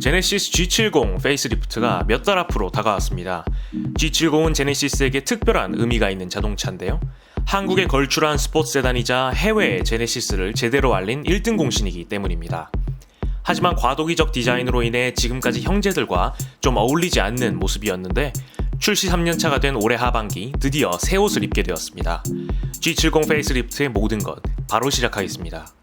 제네시스 G70 페이스리프트가 몇 달 앞으로 다가왔습니다. G70은 제네시스에게 특별한 의미가 있는 자동차인데요. 한국에 걸출한 스포츠 세단이자 해외의 제네시스를 제대로 알린 1등 공신이기 때문입니다. 하지만 과도기적 디자인으로 인해 지금까지 형제들과 좀 어울리지 않는 모습이었는데 출시 3년차가 된 올해 하반기 드디어 새 옷을 입게 되었습니다. G70 페이스리프트의 모든 것 바로 시작하겠습니다.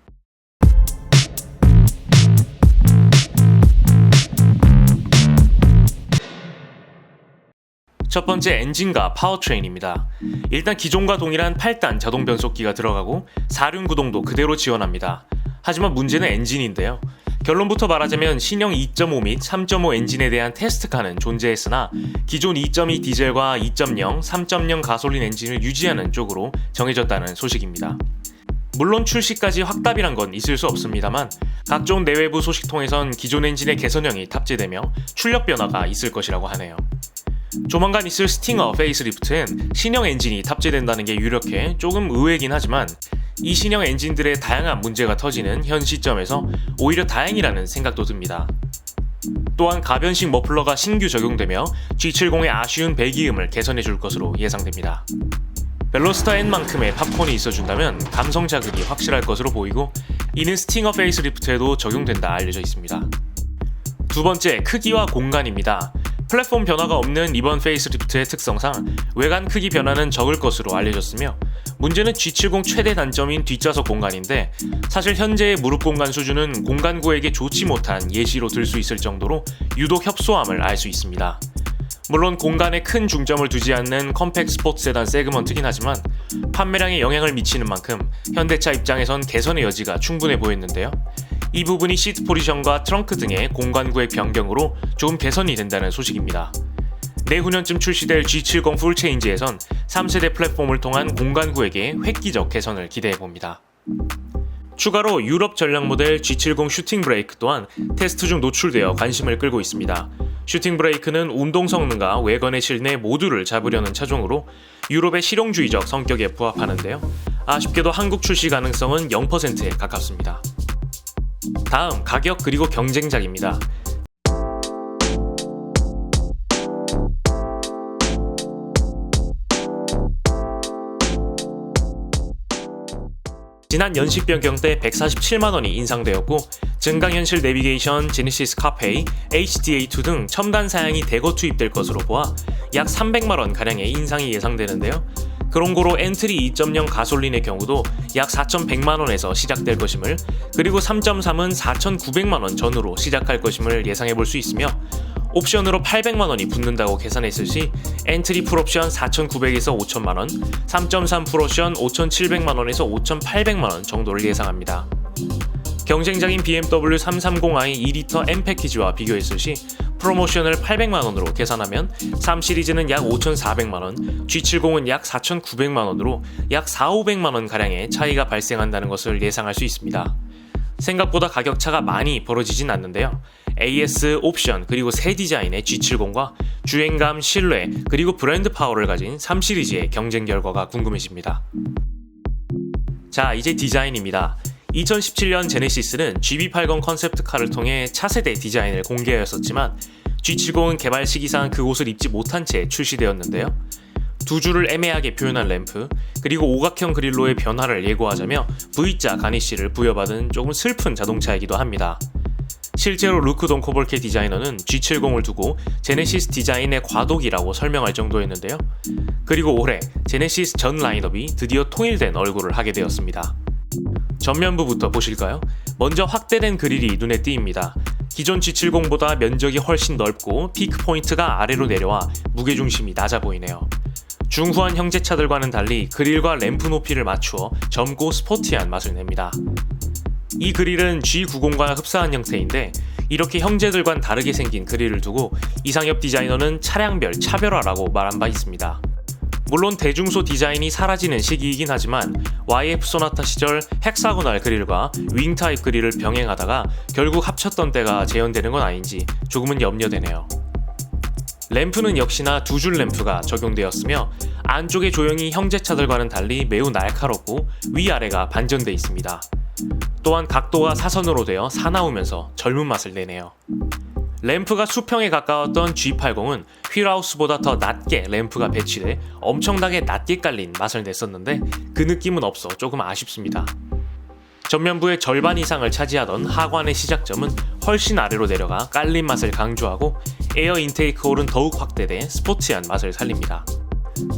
첫 번째 엔진과 파워트레인입니다. 일단 기존과 동일한 8단 자동 변속기가 들어가고 4륜 구동도 그대로 지원합니다. 하지만 문제는 엔진인데요. 결론부터 말하자면 신형 2.5 및 3.5 엔진에 대한 테스트카는 존재했으나 기존 2.2 디젤과 2.0, 3.0 가솔린 엔진을 유지하는 쪽으로 정해졌다는 소식입니다. 물론 출시까지 확답이란 건 있을 수 없습니다만 각종 내외부 소식 통해선 기존 엔진의 개선형이 탑재되며 출력 변화가 있을 것이라고 하네요. 조만간 있을 스팅어 페이스리프트엔 신형 엔진이 탑재된다는 게 유력해 조금 의외긴 하지만 이 신형 엔진들의 다양한 문제가 터지는 현 시점에서 오히려 다행이라는 생각도 듭니다. 또한 가변식 머플러가 신규 적용되며 G70의 아쉬운 배기음을 개선해 줄 것으로 예상됩니다. 벨로스타 N만큼의 팝콘이 있어준다면 감성 자극이 확실할 것으로 보이고 이는 스팅어 페이스리프트에도 적용된다 알려져 있습니다. 두 번째, 크기와 공간입니다. 플랫폼 변화가 없는 이번 페이스리프트의 특성상 외관 크기 변화는 적을 것으로 알려졌으며 문제는 G70 최대 단점인 뒷좌석 공간인데 사실 현재의 무릎 공간 수준은 공간구에게 좋지 못한 예시로 들 수 있을 정도로 유독 협소함을 알 수 있습니다. 물론 공간에 큰 중점을 두지 않는 컴팩 스포츠 세단 세그먼트긴 하지만 판매량에 영향을 미치는 만큼 현대차 입장에선 개선의 여지가 충분해 보였는데요. 이 부분이 시트 포지션과 트렁크 등의 공간 구획 변경으로 조금 개선이 된다는 소식입니다. 내후년쯤 출시될 G70 풀체인지에선 3세대 플랫폼을 통한 공간 구획의 획기적 개선을 기대해 봅니다. 추가로 유럽 전략 모델 G70 슈팅 브레이크 또한 테스트 중 노출되어 관심을 끌고 있습니다. 슈팅 브레이크는 운동 성능과 외관의 실내 모두를 잡으려는 차종으로 유럽의 실용주의적 성격에 부합하는데요. 아쉽게도 한국 출시 가능성은 0%에 가깝습니다. 다음 가격 그리고 경쟁작입니다. 지난 연식 변경 때 147만 원이 인상되었고 증강현실 내비게이션, 제네시스 카페이, HDA2 등 첨단 사양이 대거 투입될 것으로 보아 약 300만 원 가량의 인상이 예상되는데요. 그런 거로 엔트리 2.0 가솔린의 경우도 약 4,100만원에서 시작될 것임을 그리고 3.3은 4,900만원 전후로 시작할 것임을 예상해 볼 수 있으며 옵션으로 800만 원이 붙는다고 계산했을 시 엔트리 풀옵션 4,900에서 5,000만원, 3.3 풀옵션 5,700만 원에서 5,800만 원 정도를 예상합니다. 경쟁작인 BMW 330i 2리터 M 패키지와 비교했을 시 프로모션을 800만원으로 계산하면 3 시리즈는 약 5,400만원, G70은 약 4,900만원으로 약 4, 500만원 가량의 차이가 발생한다는 것을 예상할 수 있습니다. 생각보다 가격 차가 많이 벌어지진 않는데요. AS 옵션 그리고 새 디자인의 G70과 주행감, 신뢰 그리고 브랜드 파워를 가진 3 시리즈의 경쟁 결과가 궁금해집니다. 자, 이제 디자인입니다. 2017년 제네시스는 GB80 컨셉트카를 통해 차세대 디자인을 공개하였었지만 G70은 개발 시기상 그곳을 입지 못한 채 출시되었는데요. 두 줄을 애매하게 표현한 램프, 그리고 오각형 그릴로의 변화를 예고하자며 V자 가니쉬를 부여받은 조금 슬픈 자동차이기도 합니다. 실제로 루크 돈코볼케 디자이너는 G70을 두고 제네시스 디자인의 과도기라고 설명할 정도였는데요. 그리고 올해 제네시스 전 라인업이 드디어 통일된 얼굴을 하게 되었습니다. 전면부부터 보실까요? 먼저 확대된 그릴이 눈에 띄입니다. 기존 G70보다 면적이 훨씬 넓고 피크 포인트가 아래로 내려와 무게중심이 낮아 보이네요. 중후한 형제차들과는 달리 그릴과 램프 높이를 맞추어 젊고 스포티한 맛을 냅니다. 이 그릴은 G90과 흡사한 형태인데 이렇게 형제들과는 다르게 생긴 그릴을 두고 이상엽 디자이너는 차량별 차별화라고 말한 바 있습니다. 물론 대중소 디자인이 사라지는 시기이긴 하지만 YF 소나타 시절 헥사고날 그릴과 윙 타입 그릴을 병행하다가 결국 합쳤던 때가 재현되는 건 아닌지 조금은 염려되네요. 램프는 역시나 두 줄 램프가 적용되었으며 안쪽의 조형이 형제차들과는 달리 매우 날카롭고 위아래가 반전돼 있습니다. 또한 각도가 사선으로 되어 사나우면서 젊은 맛을 내네요. 램프가 수평에 가까웠던 G80은 휠하우스보다 더 낮게 램프가 배치돼 엄청나게 낮게 깔린 맛을 냈었는데 그 느낌은 없어 조금 아쉽습니다. 전면부의 절반 이상을 차지하던 하관의 시작점은 훨씬 아래로 내려가 깔린 맛을 강조하고 에어 인테이크 홀은 더욱 확대돼 스포티한 맛을 살립니다.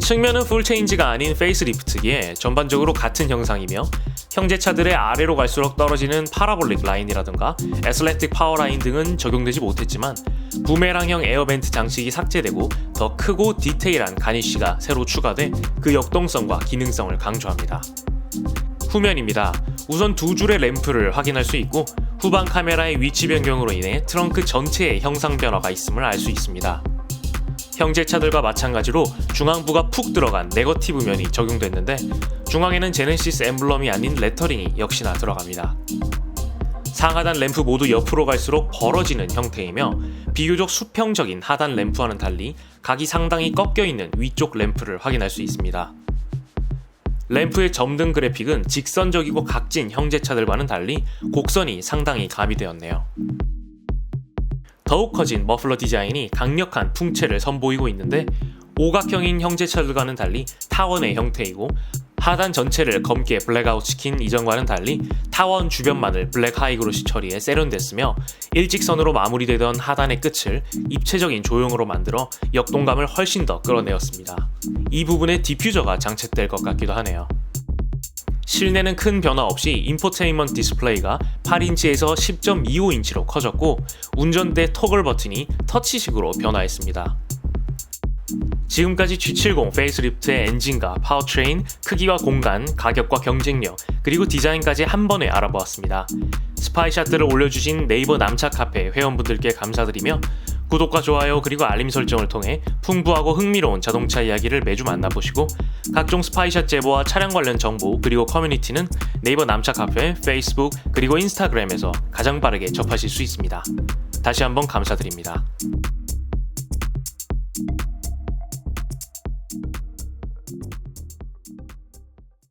측면은 풀체인지가 아닌 페이스리프트기에 전반적으로 같은 형상이며 형제차들의 아래로 갈수록 떨어지는 파라볼릭 라인이라든가 애슬레틱 파워 라인 등은 적용되지 못했지만 부메랑형 에어벤트 장식이 삭제되고 더 크고 디테일한 가니쉬가 새로 추가돼 그 역동성과 기능성을 강조합니다. 후면입니다. 우선 두 줄의 램프를 확인할 수 있고 후방 카메라의 위치 변경으로 인해 트렁크 전체에 형상 변화가 있음을 알 수 있습니다. 형제차들과 마찬가지로 중앙부가 푹 들어간 네거티브 면이 적용됐는데 중앙에는 제네시스 엠블럼이 아닌 레터링이 역시나 들어갑니다. 상하단 램프 모두 옆으로 갈수록 벌어지는 형태이며 비교적 수평적인 하단 램프와는 달리 각이 상당히 꺾여 있는 위쪽 램프를 확인할 수 있습니다. 램프의 점등 그래픽은 직선적이고 각진 형제차들과는 달리 곡선이 상당히 가미되었네요. 더욱 커진 머플러 디자인이 강력한 풍채를 선보이고 있는데 오각형인 형제차들과는 달리 타원의 형태이고 하단 전체를 검게 블랙아웃 시킨 이전과는 달리 타원 주변만을 블랙 하이그로시 처리에 세련됐으며 일직선으로 마무리되던 하단의 끝을 입체적인 조형으로 만들어 역동감을 훨씬 더 끌어내었습니다. 이 부분에 디퓨저가 장착될 것 같기도 하네요. 실내는 큰 변화 없이 인포테인먼트 디스플레이가 8인치에서 10.25인치로 커졌고 운전대 토글 버튼이 터치식으로 변화했습니다. 지금까지 G70 페이스리프트의 엔진과 파워트레인, 크기와 공간, 가격과 경쟁력, 그리고 디자인까지 한 번에 알아보았습니다. 스파이샷들을 올려주신 네이버 남차 카페 회원분들께 감사드리며 구독과 좋아요 그리고 알림 설정을 통해 풍부하고 흥미로운 자동차 이야기를 매주 만나보시고 각종 스파이샷 제보와 차량 관련 정보 그리고 커뮤니티는 네이버 남차 카페, 페이스북 그리고 인스타그램에서 가장 빠르게 접하실 수 있습니다. 다시 한번 감사드립니다.